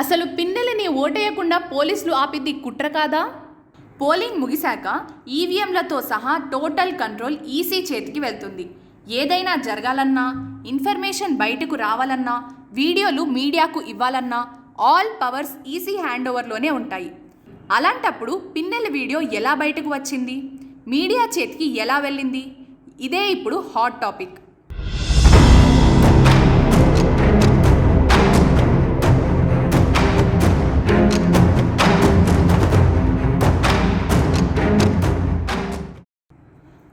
అసలు పిన్నెలని ఓటేయకుండా పోలీసులు ఆపిద్ది కుట్ర కాదా? పోలింగ్ ముగిశాక ఈవీఎంలతో సహా టోటల్ కంట్రోల్ ఈసీ చేతికి వెళ్తుంది. ఏదైనా జరగాలన్నా ఇన్ఫర్మేషన్ బయటకు రావాలన్నా వీడియోలు మీడియాకు ఇవ్వాలన్నా ఆల్ పవర్స్ ఈసీ హ్యాండ్ ఓవర్లోనే ఉంటాయి. అలాంటప్పుడు పిన్నెల వీడియో ఎలా బయటకు వచ్చింది? మీడియా చేతికి ఎలా వెళ్ళింది? ఇదే ఇప్పుడు హాట్ టాపిక్.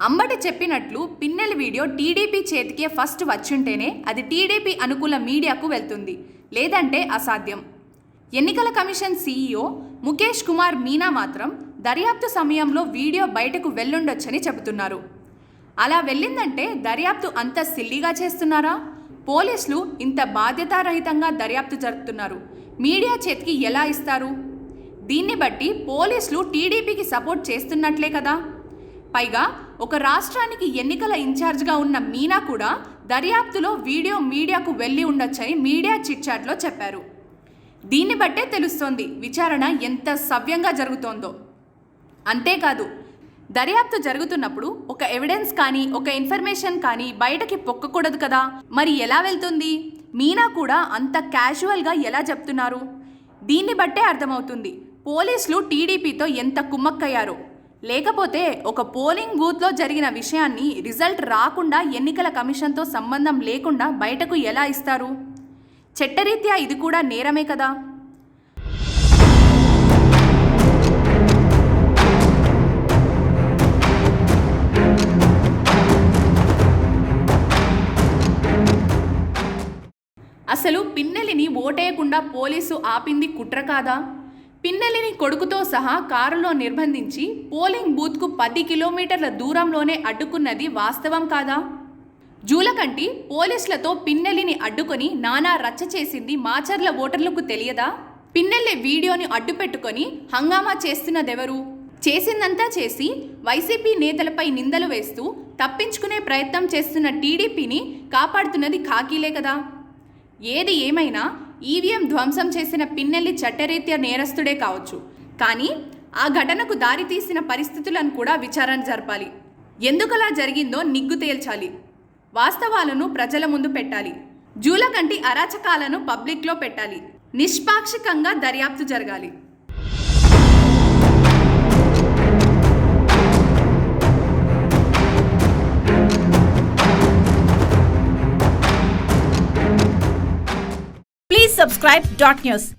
అంబటి చెప్పినట్లు పిన్నెల వీడియో టీడీపీ చేతికే ఫస్ట్ వచ్చుంటేనే అది టీడీపీ అనుకూల మీడియాకు వెళ్తుంది. లేదంటే అసాధ్యం. ఎన్నికల కమిషన్ సీఈఓ ముఖేష్ కుమార్ మీనా మాత్రం దర్యాప్తు సమయంలో వీడియో బయటకు వెళ్ళుండొచ్చని చెబుతున్నారు. అలా వెళ్ళిందంటే దర్యాప్తు అంత సిల్లిగా చేస్తున్నారా? పోలీసులు ఇంత బాధ్యతారహితంగా దర్యాప్తు జరుపుతున్నారు. మీడియా చేతికి ఎలా ఇస్తారు? దీన్ని బట్టి పోలీసులు టీడీపీకి సపోర్ట్ చేస్తున్నట్లే కదా. పైగా ఒక రాష్ట్రానికి ఎన్నికల ఇన్ఛార్జ్గా ఉన్న మీనా కూడా దర్యాప్తులో వీడియో మీడియాకు వెళ్ళి ఉండొచ్చని మీడియా చిట్చాట్లో చెప్పారు. దీన్ని బట్టే తెలుస్తోంది విచారణ ఎంత సవ్యంగా జరుగుతోందో. అంతేకాదు దర్యాప్తు జరుగుతున్నప్పుడు ఒక ఎవిడెన్స్ కానీ ఒక ఇన్ఫర్మేషన్ కానీ బయటకి పొక్కకూడదు కదా. మరి ఎలా వెళ్తుంది? మీనా కూడా అంత క్యాజువల్గా ఎలా చెప్తున్నారు? దీన్ని బట్టే అర్థమవుతుంది పోలీసులు టీడీపీతో ఎంత కుమ్మక్కయ్యారో. లేకపోతే ఒక పోలింగ్ బూత్లో జరిగిన విషయాన్ని రిజల్ట్ రాకుండా ఎన్నికల కమిషన్తో సంబంధం లేకుండా బయటకు ఎలా ఇస్తారు? చట్టరీత్యా ఇది కూడా నేరమే కదా? అసలు పిన్నెలిని ఓటేయకుండా పోలీసు ఆపింది కుట్ర కాదా? పిన్నెలిని కొడుకుతో సహా కారులో నిర్బంధించి పోలింగ్ బూత్కు పది కిలోమీటర్ల దూరంలోనే అడ్డుకున్నది వాస్తవం కాదా? జూలకంటి పోలీసులతో పిన్నెలిని అడ్డుకొని నానా రచ్చ చేసింది మాచర్ల ఓటర్లకు తెలియదా? పిన్నెల్లి వీడియోని అడ్డుపెట్టుకొని హంగామా చేస్తున్నదెవరు? చేసిందంతా చేసి వైసీపీ నేతలపై నిందలు వేస్తూ తప్పించుకునే ప్రయత్నం చేస్తున్న టీడీపీని కాపాడుతున్నది ఖాకీలే కదా. ఏది ఏమైనా ఈవీఎం ధ్వంసం చేసిన పిన్నెల్లి చట్టరీత్యా నేరస్తుడే కావచ్చు. కానీ ఆ ఘటనకు దారితీసిన పరిస్థితులను కూడా విచారణ జరపాలి. ఎందుకలా జరిగిందో నిగ్గు తేల్చాలి. వాస్తవాలను ప్రజల ముందు పెట్టాలి. జూలకంటి అరాచకాలను పబ్లిక్లో పెట్టాలి. నిష్పాక్షికంగా దర్యాప్తు జరగాలి. Subscribe Dot News.